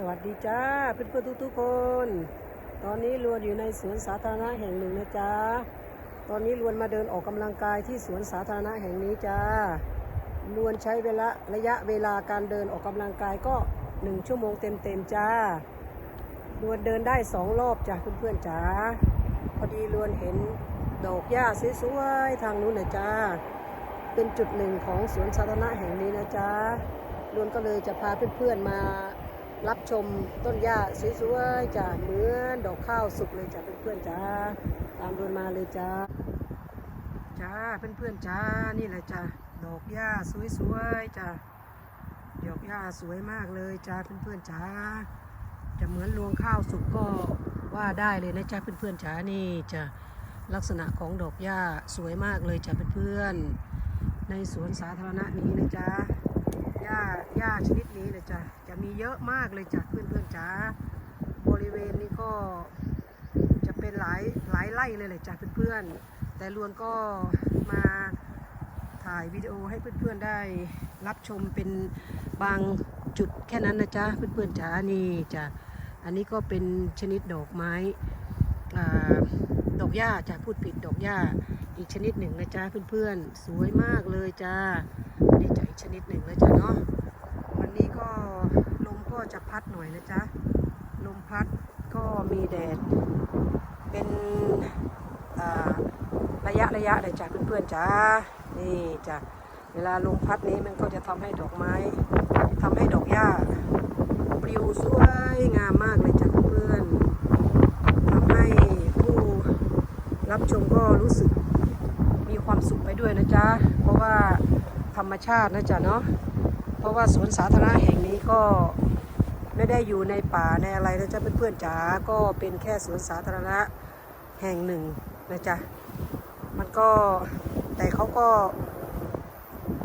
สวัสดีจ้าเพื่อนๆทุกๆคน ตอนนี้ลวนอยู่ในสวนสาธารณะแห่งหนึ่งนะจ๊ะตอนนี้ลวนมาเดินออกกำลังกายที่สวนสาธารณะแห่งนี้จ้าลวนใช้เวลาระยะเวลาการเดินออกกำลังกายก็หนึ่งชั่วโมงเต็มๆจ้าลวนเดินได้สองรอบจ้ะเพื่อนๆจ้าพอดีลวนเห็นดอกหญ้าสวยๆทางนู้นนะจ้าเป็นจุดหนึ่งของสวนสาธารณะแห่งนี้นะจ๊ะลวนก็เลยจะพาเพื่อนๆมา รับชมต้นหญ้าสวยๆจ้ะเหมือนดอกข้าวสุกเลยจ้ะเพื่อนๆจ้าตามลวนมาเลยจ้าจ้าเพื่อนๆจ้านี่แหละจ้ะดอกหญ้าสวยๆจ้ะดอกหญ้าสวยมากเลยจ้าเพื่อนๆจ้าจะเหมือนรวงข้าวสุกก็ว่าได้เลยนะจ้าเพื่อนๆจ้านี่จะลักษณะของดอกหญ้าสวยมากเลยจ้ะเพื่อนๆในสวนสาธารณะนี้นะจ๊ะ ญ้าหญ้าชนิดนี้เลยจ้ะจะมีเยอะมากเลยจ้ะเพื่อนเพื่อนๆจ้าบริเวณนี้ก็จะเป็นหลายหลายไร่เลยเลยจ้ะเพื่อนๆแต่ลวนก็มาถ่ายวิดีโอให้เพื่อนๆได้รับชมเป็นบางจุดแค่นั้นนะจ๊ะเพื่อนๆจ้านี่จ้ะอันนี้ก็เป็นชนิดดอกไม้อ่า ดอกหญ้าจะพูดผิดดอกหญ้าอีกชนิดหนึ่งนะจ๊ะเพื่อนๆ สวยมากเลยจ้าอันนี้จะอีกชนิดหนึ่งเลยจ้ะเนาะวันนี้ก็ลมก็จะพัดหน่อยนะจ๊ะลมพัดก็มีแดด เป็นระยะระยะเลยจ้ะเพื่อนๆจ้านี่จ้ะเวลาลมพัดนี้มันก็จะทำให้ดอกไม้ทำให้ดอกหญ้าปลิวสวยงามมากเลยจ้ะเพื่อนๆทำให้ผู้ รับชมก็รู้สึกมีความสุขไปด้วยนะจ๊ะ เพราะว่าธรรมชาตินะจ๊ะเนาะ เพราะว่าสวนสาธารณะแห่งนี้ก็ไม่ได้อยู่ในป่าในอะไรนะจ๊ะเพื่อนๆจ๋า ก็เป็นแค่สวนสาธารณะแห่งหนึ่งนะจ๊ะ มันก็แต่เขาก็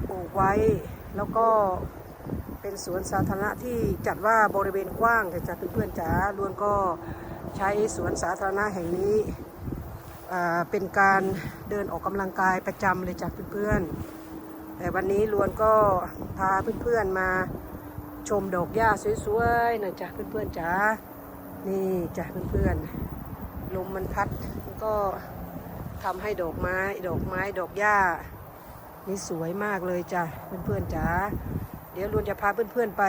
ปลูกไว้แล้วก็เป็นสวนสาธารณะที่จัดว่าบริเวณกว้างนะจ๊ะเพื่อนๆจ๋าล้วนก็ใช้สวนสาธารณะแห่งนี้ เป็นการเดินออกกำลังกายประจำเลยจ้ะเพื่อนๆ แต่วันนี้ลวนก็พาเพื่อนๆมาชมดอกหญ้าสวยๆนะจ๊ะเพื่อนๆจ๋า นี่จ้ะเพื่อนๆ ลมมันพัดก็ทำให้ดอกไม้ ดอกไม้ดอกหญ้า นี่สวยมากเลยจ้ะเพื่อนๆจ๋า เดี๋ยวลวนจะพาเพื่อนๆไป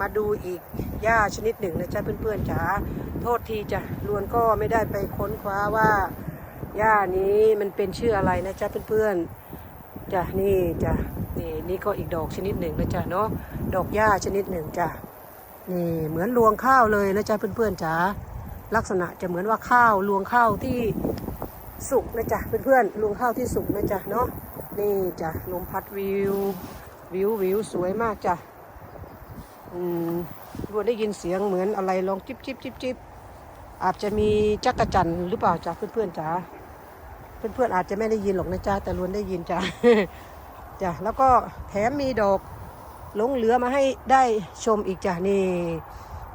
มาดูอีกหญ้าชนิดหนึ่งนะจ๊ะเพื่อนๆจ๋า โทษทีจ้ะลวนก็ไม่ได้ไปค้นคว้าว่าหญ้านี้มันเป็นชื่ออะไรนะจ๊ะเพื่อนๆจ้ะนี่จ้ะนี่นี่ก็อีกดอกชนิดหนึ่งนะจ๊ะเนาะดอกหญ้าชนิดหนึ่งจ้ะนี่เหมือนรวงข้าวเลยนะจ๊ะเพื่อนๆจ๋าลักษณะจะเหมือนว่าข้าวรวงข้าวที่สุกนะจ๊ะเพื่อนๆรวงข้าวที่สุกนะจ๊ะเนาะนี่จ้ะลมพัดวิววิววิวสวยมากจ้ะอืมรวนได้ยินเสียงเหมือนอะไรลองจิบจิบจิบจิบ อาจจะมีจักรจันหรือเปล่าจ้ะเพื่อนๆจ๋าเพื่อนๆอาจจะไม่ได้ยินหรอกนะจ๊ะแต่ล้วนได้ยินจ้ะจ้ะแล้วก็แถมมีดอกหลงเหลือมาให้ได้ชมอีกจ้ะนี่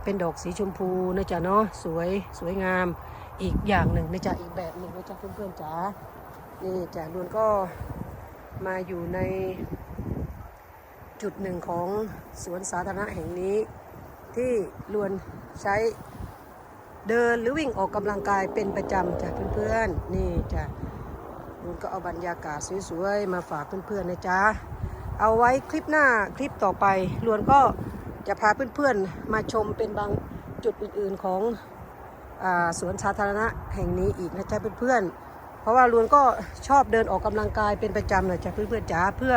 เป็นดอกสีชมพูนะจ๊ะเนาะสวยสวยงามอีกอย่างหนึ่งนะจ๊ะอีกแบบหนึ่งนะจ๊ะเพื่อนๆจ๋านี่จ้ะล้วนก็มาอยู่ในจุดหนึ่งของสวนสาธารณะแห่งนี้ ที่ล้วนใช้ เดินหรือวิ่งออกกำลังกายเป็นประจำจ้ะเพื่อนๆ นี่จ้ะลุงก็เอาบรรยากาศสวยๆ มาฝากเพื่อนๆนะจ๊ะ เอาไว้คลิปหน้าคลิปต่อไปลวนก็จะพาเพื่อนๆ มาชมเป็นบางจุดอื่นๆของอสวนสาธารณะแห่งนี้อีกนะจ๊ะเพื่อนๆ เพราะว่าลวนก็ชอบเดินออกกำลังกายเป็นประจำนะจ๊ะเพื่อนๆจ๋าเพื่อ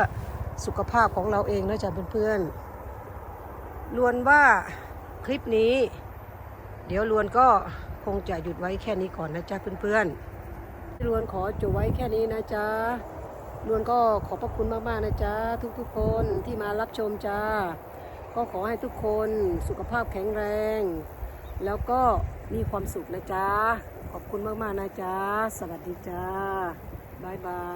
สุขภาพของเราเองนะจ๊ะเพื่อนๆลวนว่าคลิปนี้ เดี๋ยวลวนก็คงจะหยุดไว้แค่นี้ก่อนนะจ๊ะเพื่อนๆลวนขอจบไว้แค่นี้นะจ๊ะลวนก็ขอบพระคุณมากๆนะจ๊ะทุกๆคนที่มารับชมจ้า ก็ขอให้ทุกคนสุขภาพแข็งแรง แล้วก็มีความสุขนะจ๊ะ ขอบคุณมากๆนะจ๊ะ สวัสดีจ้าบายบาย